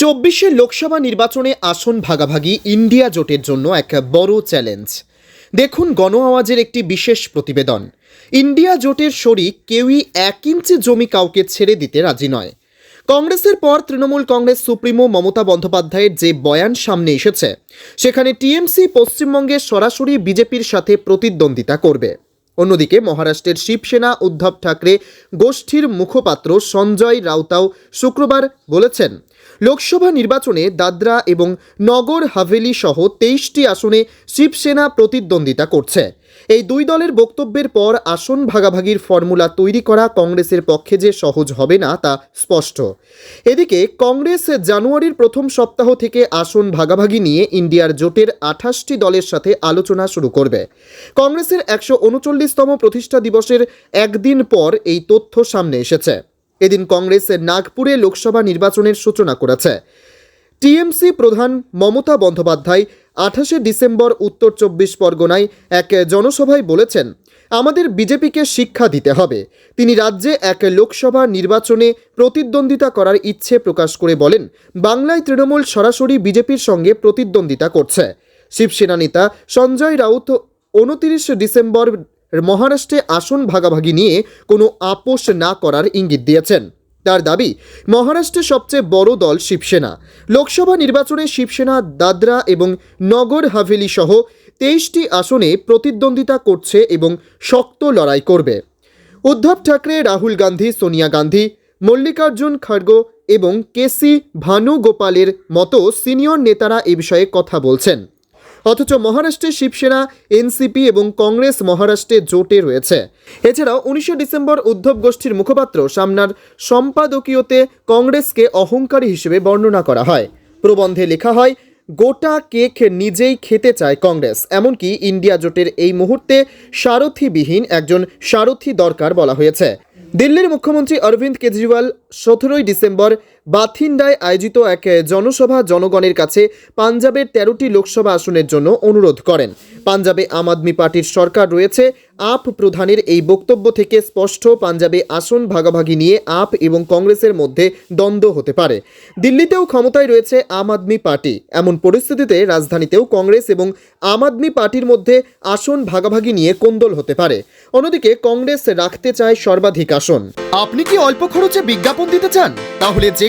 চব্বিশে লোকসভা নির্বাচনে আসন ভাগাভাগি ইন্ডিয়া জোটের জন্য এক বড় চ্যালেঞ্জ। দেখুন গণ আওয়াজের একটি বিশেষ প্রতিবেদন। ইন্ডিয়া জোটের শরিক কেউই এক ইঞ্চি জমি কাউকে ছেড়ে দিতে রাজি নয়। কংগ্রেসের পর তৃণমূল কংগ্রেস সুপ্রিমো মমতা বন্দ্যোপাধ্যায়ের যে বয়ান সামনে এসেছে, সেখানে টিএমসি পশ্চিমবঙ্গে সরাসরি বিজেপির সাথে প্রতিদ্বন্দ্বিতা করবে। অন্যদিকে মহারাষ্ট্রের শিবসেনা উদ্ধব ঠাকরে গোষ্ঠীর মুখপাত্র সঞ্জয় রাউতাও শুক্রবার বলেছেন, লোকসভা নির্বাচনে দাদরা এবং নগর হাভেলি সহ তেইশটি আসনে শিবসেনা প্রতিদ্বন্দ্বিতা করছে। এই দুই দলের বক্তব্যের পর আসন ভাগাভাগির ফর্মুলা তৈরি করা কংগ্রেসের পক্ষে যে সহজ হবে না, তা স্পষ্ট। এদিকে কংগ্রেস জানুয়ারির প্রথম সপ্তাহ থেকে আসন ভাগাভাগি নিয়ে ইন্ডিয়ার জোটের আঠাশটি দলের সাথে আলোচনা শুরু করবে। কংগ্রেসের একশো উনচল্লিশতম প্রতিষ্ঠা দিবসের একদিন পর এই তথ্য সামনে এসেছে। এদিন কংগ্রেস নাগপুরে লোকসভা নির্বাচনের সূচনা করেছে। টিএমসি প্রধান মমতা বন্দ্যোপাধ্যায় আঠাশে ডিসেম্বর উত্তর চব্বিশ পরগনায় এক জনসভায় বলেছেন, আমাদের বিজেপিকে শিক্ষা দিতে হবে। তিনি রাজ্যে এক লোকসভা নির্বাচনে প্রতিদ্বন্দ্বিতা করার ইচ্ছে প্রকাশ করে বলেন, বাংলায় তৃণমূল সরাসরি বিজেপির সঙ্গে প্রতিদ্বন্দ্বিতা করছে। শিবসেনা নেতা সঞ্জয় রাউত উনতিরিশ ডিসেম্বর মহারাষ্ট্রে আসন ভাগাভাগি নিয়ে কোনো আপোষ না করার ইঙ্গিত দিয়েছেন। তার দাবি, মহারাষ্ট্রের সবচেয়ে বড় দল শিবসেনা। লোকসভা নির্বাচনে শিবসেনা, দাদরা এবং নগর হাভেলি সহ তেইশটি আসনে প্রতিদ্বন্দ্বিতা করছে এবং শক্ত লড়াই করবে। উদ্ধব ঠাকরে, রাহুল গান্ধী, সোনিয়া গান্ধী, মল্লিকার্জুন খড়গ এবং কেসি ভানুগোপালের মতো সিনিয়র নেতারা এ বিষয়ে কথা বলছেন। অথচ মহারাষ্ট্রে শিবসেনা, এনসিপি এবং কংগ্রেস মহারাষ্ট্রে জোটে রয়েছে। এছাড়াও উনিশে ডিসেম্বর উদ্ধব গোষ্ঠীর মুখপাত্র সামনার সম্পাদকীয়তে কংগ্রেসকে অহংকারী হিসেবে বর্ণনা করা হয়। প্রবন্ধে লেখা হয়, গোটা কেক নিজেই খেতে চায় কংগ্রেস। এমনকি ইন্ডিয়া জোটের এই মুহূর্তে সারথিবিহীন একজন সারথি দরকার বলা হয়েছে। দিল্লির মুখ্যমন্ত্রী অরবিন্দ কেজরিওয়াল সতেরোই ডিসেম্বর বাথিন্ডায় আয়োজিত এক জনসভা জনগণের কাছে পাঞ্জাবের তেরোটি লোকসভা আসনের জন্য অনুরোধ করেন। পাঞ্জাবে আম আদমি পার্টির সরকার রয়েছে। আপ প্রধানের এই বক্তব্য থেকে স্পষ্ট, পাঞ্জাবে আসন ভাগাভাগি নিয়ে আপ এবং কংগ্রেসের মধ্যে দ্বন্দ্ব হতে পারে। দিল্লিতেও ক্ষমতায় রয়েছে আম আদমি পার্টি। এমন পরিস্থিতিতে রাজধানীতেও কংগ্রেস এবং আম আদমি পার্টির মধ্যে আসন ভাগাভাগি নিয়ে কোন্দল হতে পারে। অন্যদিকে কংগ্রেস রাখতে চায় সর্বাধিক আসন। আপনি কি অল্প খরচে বিজ্ঞাপন দিতে চান? তাহলে যে